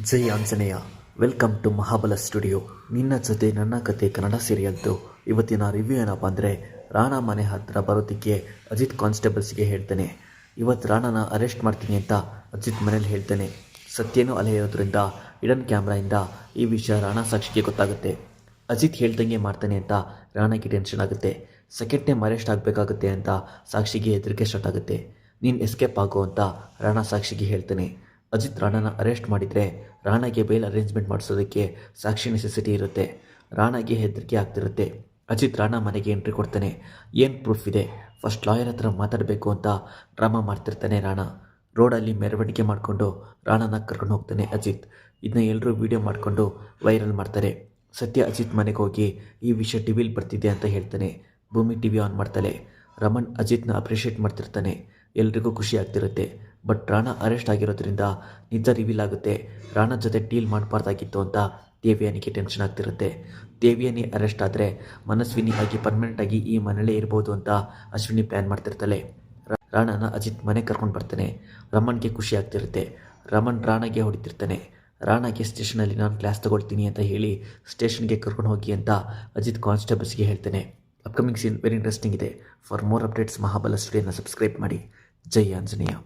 Jai Anjaneya. Welcome to Mahabala studio. ನಿನ್ನ ಜೊತೆ ನನ್ನ ಕತೆ ಕನ್ನಡ ಸೀರಿಯಲ್ದು. ಇವತ್ತಿನ ರಿವ್ಯೂ ಏನಪ್ಪ ಅಂದರೆ, ರಾಣಾ ಮನೆ ಹತ್ತಿರ ಬರೋದಕ್ಕೆ ಅಜಿತ್ ಕಾನ್ಸ್ಟೇಬಲ್ಸ್ಗೆ ಹೇಳ್ತಾನೆ. ಇವತ್ತು ರಾಣಾನ ಅರೆಸ್ಟ್ ಮಾಡ್ತೀನಿ ಅಂತ ಅಜಿತ್ ಮನೇಲಿ ಹೇಳ್ತಾನೆ. ಸತ್ಯನೂ ಅಲೆ ಇರೋದ್ರಿಂದ ಇಡನ್ ಕ್ಯಾಮ್ರಾಯಿಂದ ಈ ವಿಷಯ ರಾಣಾ ಸಾಕ್ಷಿಗೆ ಗೊತ್ತಾಗುತ್ತೆ. ಅಜಿತ್ ಹೇಳ್ದಂಗೆ ಮಾಡ್ತಾನೆ ಅಂತ ರಾಣಾಗೆ ಟೆನ್ಷನ್ ಆಗುತ್ತೆ. ಸೆಕೆಂಡ್ ಟೈಮ್ ಅರೆಸ್ಟ್ ಆಗಬೇಕಾಗುತ್ತೆ ಅಂತ ಸಾಕ್ಷಿಗೆ ಹೆದರಿಕೆ ಸ್ಟಾರ್ಟ್ ಆಗುತ್ತೆ. ನೀನು ಎಸ್ಕೇಪ್ ಆಗು ಅಂತ ರಾಣಾ ಸಾಕ್ಷಿಗೆ ಹೇಳ್ತಾನೆ. ಅಜಿತ್ ರಾಣಾನ ಅರೆಸ್ಟ್ ಮಾಡಿದರೆ ರಾಣಾಗೆ ಬೇಲ್ ಅರೇಂಜ್ಮೆಂಟ್ ಮಾಡಿಸೋದಕ್ಕೆ ಸಾಕ್ಷಿ ನೆಸೆಸಿಟಿ ಇರುತ್ತೆ. ರಾಣಾಗೆ ಹೆದರಿಕೆ ಆಗ್ತಿರುತ್ತೆ. ಅಜಿತ್ ರಾಣಾ ಮನೆಗೆ ಎಂಟ್ರಿ ಕೊಡ್ತಾನೆ. ಏನು ಪ್ರೂಫ್ ಇದೆ? ಫಸ್ಟ್ ಲಾಯರ್ ಹತ್ರ ಮಾತಾಡಬೇಕು ಅಂತ ಡ್ರಾಮಾ ಮಾಡ್ತಿರ್ತಾನೆ ರಾಣಾ. ರೋಡಲ್ಲಿ ಮೆರವಣಿಗೆ ಮಾಡಿಕೊಂಡು ರಾಣಾನ ಕರ್ಕೊಂಡು ಹೋಗ್ತಾನೆ ಅಜಿತ್. ಇದನ್ನ ಎಲ್ಲರೂ ವೀಡಿಯೋ ಮಾಡಿಕೊಂಡು ವೈರಲ್ ಮಾಡ್ತಾರೆ. ಸತ್ಯ ಅಜಿತ್ ಮನೆಗೆ ಹೋಗಿ ಈ ವಿಷಯ ಟಿ ವಿಲಿ ಬರ್ತಿದೆ ಅಂತ ಹೇಳ್ತಾನೆ. ಭೂಮಿ ಟಿ ವಿ ಆನ್ ಮಾಡ್ತಾಳೆ. ರಮಣ್ ಅಜಿತ್ನ ಅಪ್ರಿಷಿಯೇಟ್ ಮಾಡ್ತಿರ್ತಾನೆ. ಎಲ್ರಿಗೂ ಖುಷಿ ಆಗ್ತಿರುತ್ತೆ. ಬಟ್ ರಾಣಾ ಅರೆಸ್ಟ್ ಆಗಿರೋದ್ರಿಂದ ನಿಜ ರಿವೀಲ್ ಆಗುತ್ತೆ ರಾಣಾ ಜೊತೆ ಡೀಲ್ ಮಾಡಬಾರ್ದಾಗಿತ್ತು ಅಂತ ದೇವಿಯಾನಿಗೆ ಟೆನ್ಷನ್ ಆಗ್ತಿರುತ್ತೆ. ದೇವಿಯಾನಿ ಅರೆಸ್ಟ್ ಆದರೆ ಮನಸ್ವಿನಿ ಆಗಿ ಪರ್ಮನೆಂಟಾಗಿ ಈ ಮನೆಯಲ್ಲೇ ಇರ್ಬೋದು ಅಂತ ಅಶ್ವಿನಿ ಪ್ಲ್ಯಾನ್ ಮಾಡ್ತಿರ್ತಾಳೆ. ರಾಣಾನ ಅಜಿತ್ ಮನೆ ಕರ್ಕೊಂಡು ಬರ್ತಾನೆ. ರಮಣ್ಗೆ ಖುಷಿ ಆಗ್ತಿರುತ್ತೆ. ರಮಣ್ ರಾಣಾಗೆ ಹೊಡಿತಿರ್ತಾನೆ. ರಾಣಾಗೆ ಸ್ಟೇಷನಲ್ಲಿ ನಾನು ಕ್ಲಾಸ್ ತಗೊಳ್ತೀನಿ ಅಂತ ಹೇಳಿ ಸ್ಟೇಷನ್ಗೆ ಕರ್ಕೊಂಡು ಹೋಗಿ ಅಂತ ಅಜಿತ್ ಕಾನ್ಸ್ಟೇಬಲ್ಸ್ಗೆ ಹೇಳ್ತಾನೆ. ಅಪ್ಕಮಿಂಗ್ ಸೀನ್ ವೆರಿ ಇಂಟ್ರೆಸ್ಟಿಂಗ್ ಇದೆ. ಫಾರ್ ಮೋರ್ ಅಪ್ಡೇಟ್ಸ್ ಮಹಾಬಲ ಸ್ಟುಡಿಯೋನ ಸಬ್ಸ್ಕ್ರೈಬ್ ಮಾಡಿ. ಜೈ ಆಂಜನೇಯ.